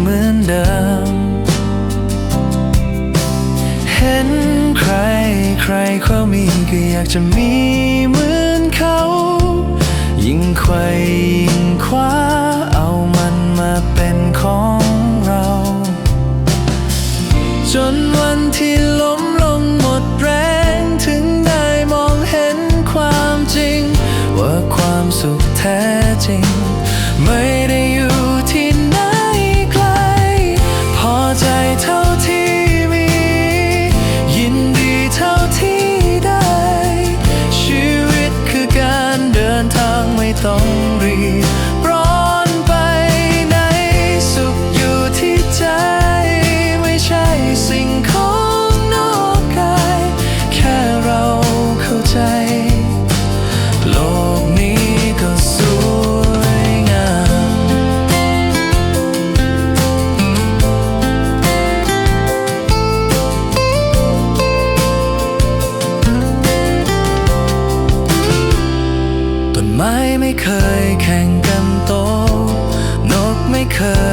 เหมือนเดิม เห็นใครใครเขามีก็อยากจะมีเหมือนเขา ยิ่งไขว่ยิ่งคว้าเอามันมาเป็นของเรา จนวันที่ล้มลงหมดแรงถึงได้มองเห็นความจริง ว่าความสุขแท้จริง ไม่ because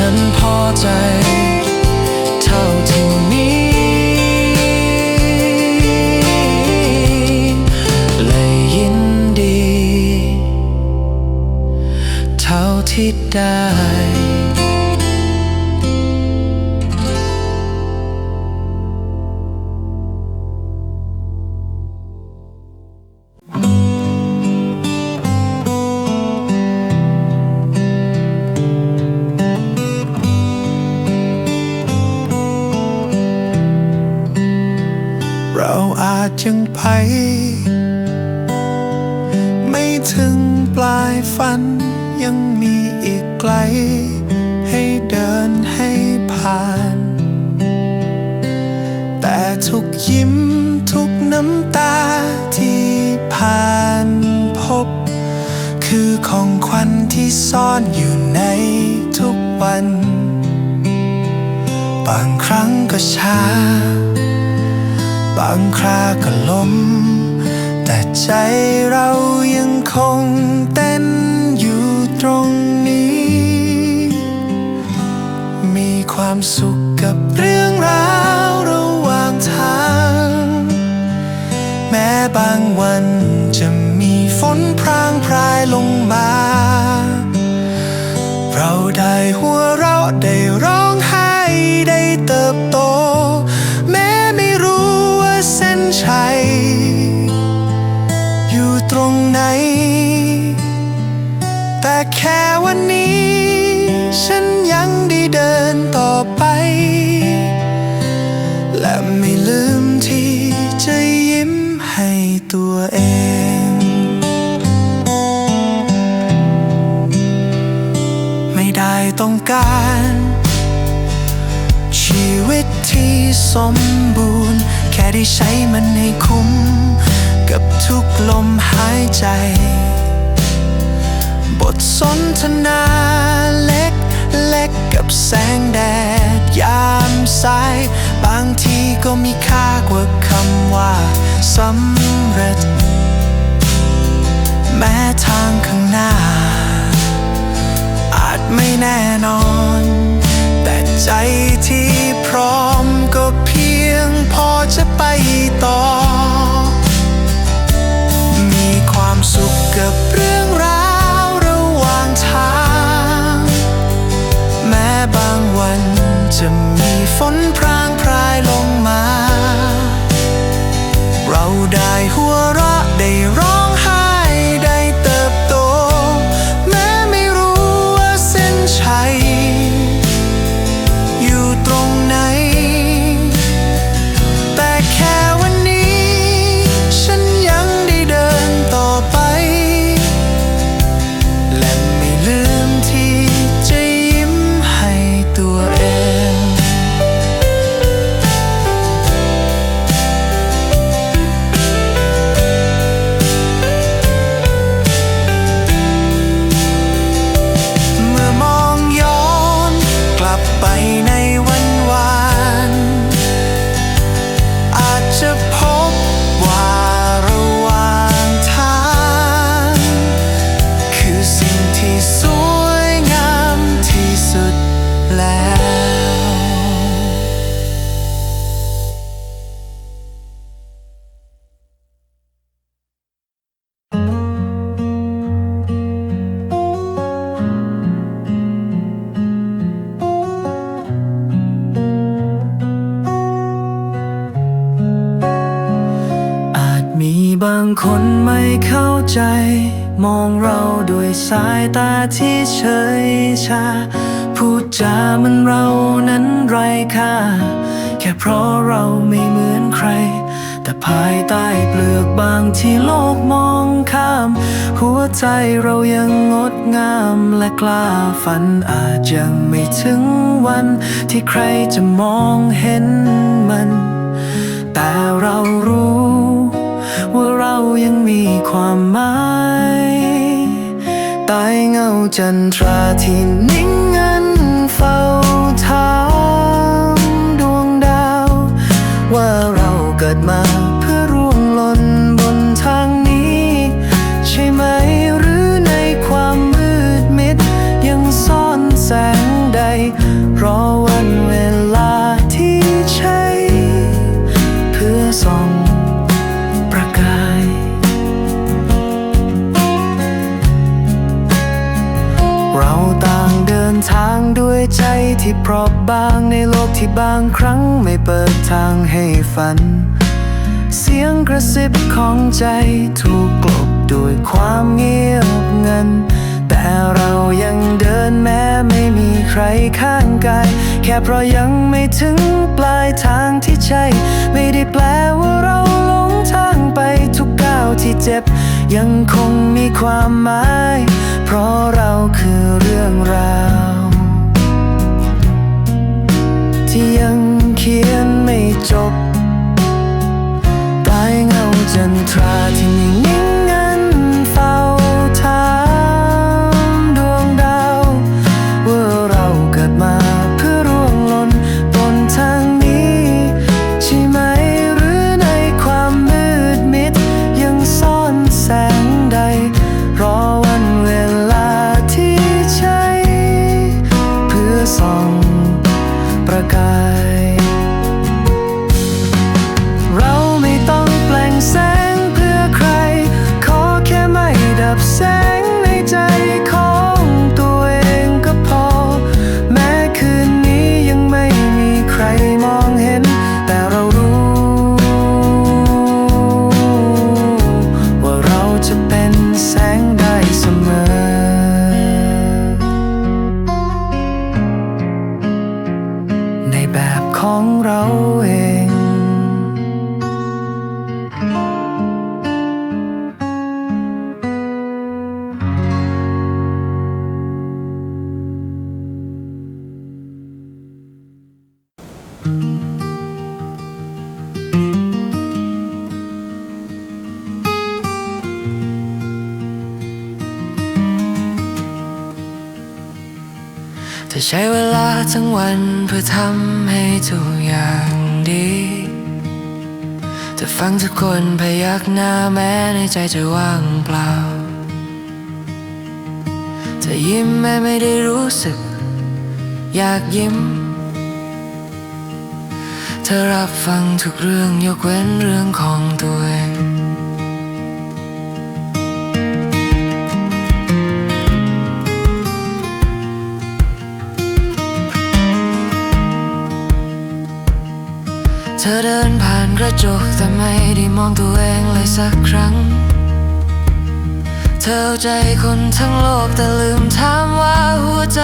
ฉันพอใจ เท่าที่มีและยินดี เท่าที่ได้ เราอาจยังไป ไม่ถึงปลายฝันยังมีอีกไกล ให้เดินให้ผ่าน แต่ทุกยิ้มทุกน้ำตาที่ผ่านพบ คือของขวัญที่ซ่อนอยู่ในทุกวัน บางครั้งก็ช้า บางคราก็ล้ม แต่ใจเรายังคงเต้นอยู่ตรงนี้ มีความสุขกับเรื่อง ไม่ลืมที่จะยิ้มให้ตัวเองไม่ได้ต้องการ ชีวิตที่สมบูรณ์ แค่ได้ใช้มันให้คุ้ม กับทุกลมหายใจ บทสนทนาเล็กเล็กกับแสงแดดยามสาย บางทีก็มีค่ากว่าคำว่าสำเร็จ แม้ทางข้างหน้า อาจไม่แน่นอน แต่ใจที่ ตาที่เฉยชา พูดจามันเรานั้นไรค่า แค่เพราะเราไม่เหมือนใคร แต่ภายใต้เปลือกบางที่โลกมองข้าม หัวใจเรายังงดงามและกล้าฝันอาจยังไม่ถึงวัน ที่ใครจะมองเห็นมัน แต่เรารู้ ว่าเรายังมีความหมาย ตายเงาจันทราที่นิ่งงันเฝ้าถามดวงดาว ว่าเราเกิดมา บางครั้งไม่เปิดทางให้ฝัน เสียงกระซิบของใจถูกกลบด้วยความเงียบเงันแต่เรายังเดินแม้ไม่มีใครข้างกาย แค่เพราะยังไม่ถึงปลายทางที่ใช่ ไม่ได้แปลว่าเราหลงทางไปทุกก้าวที่เจ็บ ยังคงมีความหมาย เพราะเราคือเรื่องราว จบ ตายเงาจันทราที่นิ่ง จะใช้เวลาทั้งวันเพื่อทำให้ทุกอย่างดีจะฟังทุกคนพยักหน้าแม้ในใจจะว่างเปล่า จะยิ้มแม้ไม่ได้รู้สึก อยากยิ้ม เธอรับฟังทุกเรื่องยกเว้นเรื่องของตัวเอง เธอเดินผ่านกระจกแต่ไม่ได้มองตัวเองเลยสักครั้ง เธอใจคนทั้งโลกแต่ลืมถามว่าหัวใจ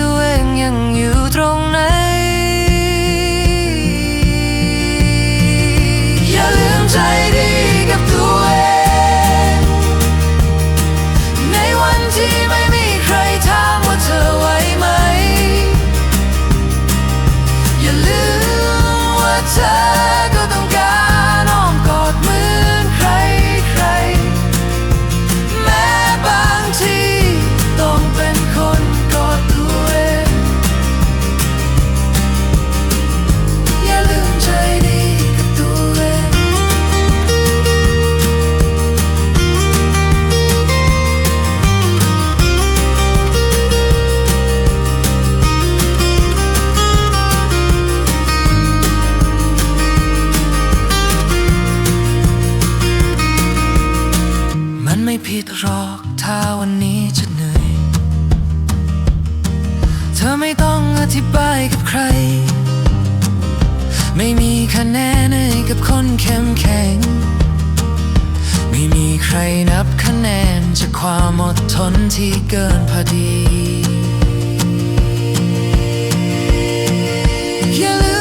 ตัวเองยังอยู่ตรงไหน อย่าลืมใจดี ธิบายกับใคร ไม่มีคะแนนให้กับคนเข้มแข็ง ไม่มีใครนับคะแนนจากความอดทนที่เกินพอดีอย่าลื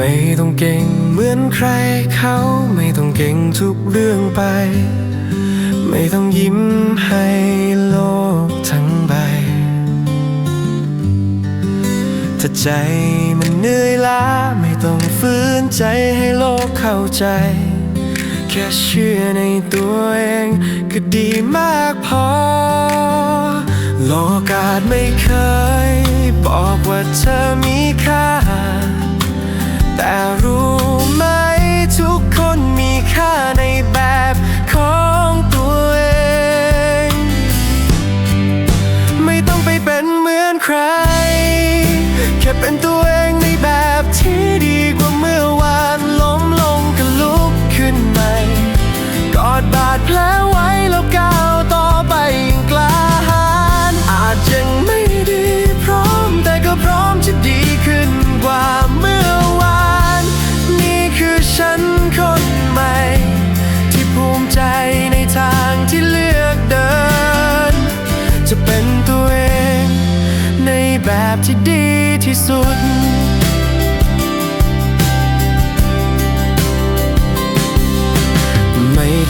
ไม่ต้องเก่งเหมือนใครเขา ไม่ต้องเก่งทุกเรื่องไป ไม่ต้องยิ้มให้โลกทั้งใบ ถ้าใจมันเหนื่อยล้า ไม่ต้องฝืนใจให้โลกเข้าใจ แค่เชื่อในตัวเองก็ดีมากพอ โลกาสไม่เคย บอกว่าเธอมีค่า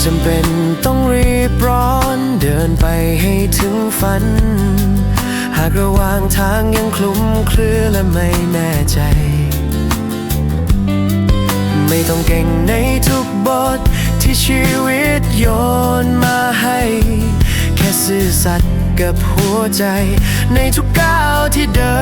จำเป็นต้องรีบร้อนเดินไปให้ถึงฝัน หากระหว่างทางยังคลุมเครือและไม่แน่ใจ ไม่ต้องเก่งในทุกบทที่ชีวิตโยนมาให้ แค่ซื่อสัตย์กับหัวใจ ในทุกก้าวที่เดิน